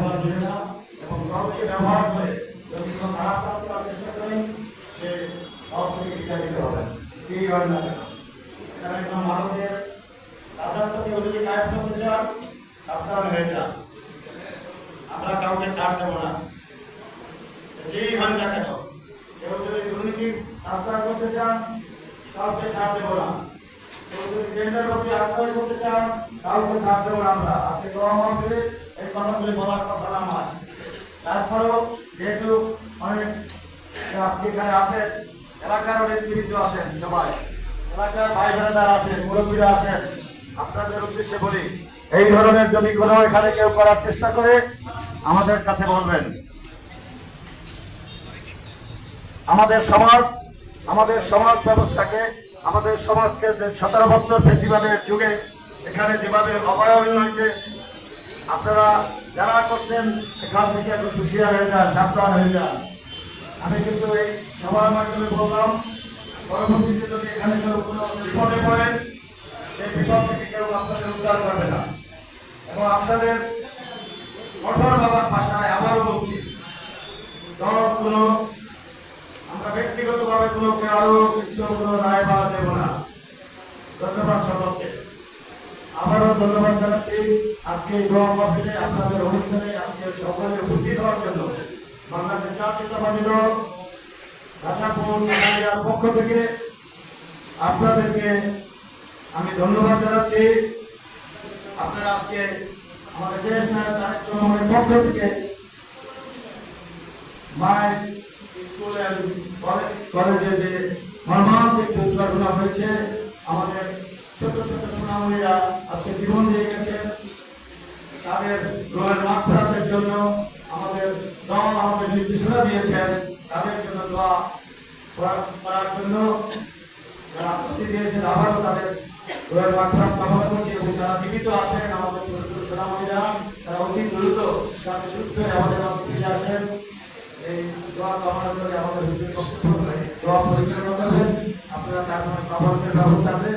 করে এবং দলকে ব্যবহার করে খারাপ চেষ্টা করেন, সে দল থেকে নিতে হবে। কি হয় না এখানে কোনো ভারতের কায়েম করতে চান, সাবধান হয়ে যান। আমরা কাউকে ছাড় দেবো না। যেই হন না কেন, কেউ যদি দুর্নীতির রাস্তা করতে চান, কাউকে ছাড় দেবো না। কেউ যদি জেন্ডার প্রতি আশ্রয় করতে চান, কাউকে ছাড় দেবো না আমরা। আজকে দোয়া মন্ত্রে এই কথাগুলি বলার কথা না আমার তারপরেও যেহেতু অনেক এখানে আছেন, এলাকার অনেক জীবিত আছেন সবাই। এলাকার ভাই বোনেরা আছেন, মুরব্বীরা আছেন। আপনাদের উদ্দেশ্যে বলি, এই ধরনের যদি কোনো এখানে কেউ করার চেষ্টা করে, আমাদের কাছে বলবেন। আমাদের সমাজ আমাদের সমাজ ব্যবস্থাকে, আমাদের সমাজকে যে সতেরো বছর ফেসিবাদের যুগে এখানে যেভাবে অবয়বন হয়েছে আপনারা যারা করছেন, এখান থেকে একটু সুশিয়া হয়ে যান সাবধান হয়ে যান। আমি কিন্তু এই সবার মাধ্যমে বললাম, পরবর্তীতে যদি এখানে কেউ কোনো বিপদে পড়েন সেই বিপদ থেকে কেউ আপনাদের উদ্ধার করবে না। এবং আপনাদের কঠোর বাবার ভাষায় আবারও বলছি দল কোনো আমরা ব্যক্তিগতভাবে কোনো কারও কিছু কোনো রায় পাওয়া দেব না। ধন্যবাদ সকলকে। আবারও ধন্যবাদ আজকে আপনাদের অনুষ্ঠানে আজকে সকলে উপস্থিত হওয়ার জন্য পক্ষ থেকে আপনাদেরকে আমি ধন্যবাদ জানাচ্ছি। আপনারা আজকে আমাদের দেশ পক্ষ থেকে মায়ের স্কুল কলেজ যে হয়েছে, আমাদের ছোট ছোট সোনামণিরা আজকে জীবন দিয়ে জন্য আমাদের দল আমাদের নির্দেশনা দিয়েছেন। তাদের জন্য দোয়া করার জন্য যারা আপত্তি দিয়েছেন, আবারও তাদের করছি এবং যারা জীবিত আছেন, আমাদের তারা অতি দ্রুত সুস্থ হয়ে আমাদের ফিরে আসেন। এই দোয়া কামনা করে আমাদের দোয়া পরিচালনা করবেন। আপনারা তার ব্যবস্থা আছে